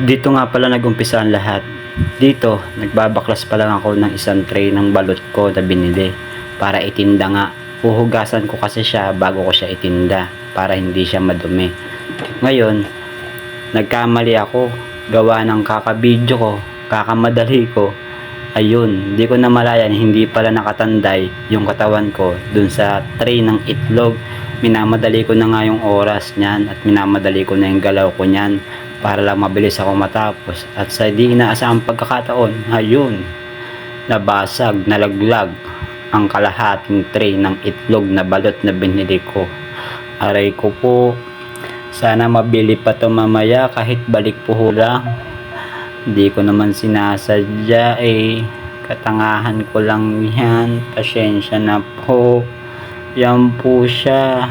Dito nga pala nag-umpisa ang lahat. Dito, nagbabaklas pa lang ako ng isang tray ng balot ko na binili para itinda nga. Uhugasan ko kasi siya bago ko siya itinda para hindi siya madumi. Ngayon, nagkamali ako. Gawa ng kakabidyo ko, kakamadali ko. Ayun, di ko na malayan, hindi pala nakatanday yung katawan ko dun sa tray ng itlog. Minamadali ko na nga yung oras niyan at minamadali ko na yung galaw ko niyan para lang mabilis ako matapos. At sa di inaasahang pagkakataon, ayun, nabasag, nalaglag ang kalahating tray ng itlog na balot na binili ko. Aray ko po, sana mabili pa to mamaya kahit balik po lang. Hindi ko naman sinasadya eh. Katangahan ko lang yan. Pasensya na po. Yan po siya.